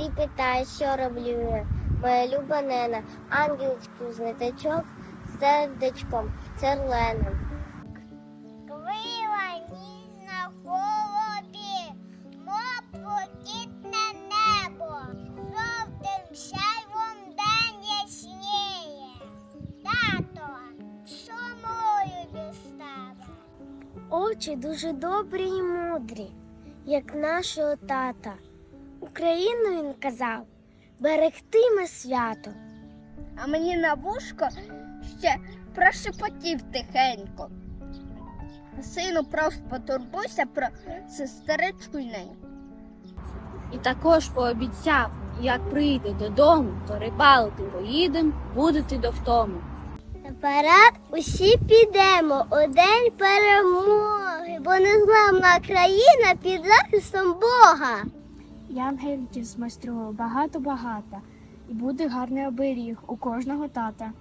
Ти питаєш, що роблю я? Моя люба нена, знаточок з сердечком, церленим. Крила ніжна в холоді, мов блакитне небо, жовтим сяйвом день ясніє. Тато, що мою без тебе? Очі дуже добрі і мудрі, як нашого тата. Україну він казав, берегтиме свято. А мені на вушко ще прошепотів тихенько. Сину, просто потурбуйся про сестричку й неньку. І також пообіцяв, як прийде додому, то рибалити поїдем, будете до втому. Наперед усі підемо у день перемоги, бо незламна країна під захистом Бога. Янгельків змайстрував багато-багато, і буде гарний оберіг у кожного тата.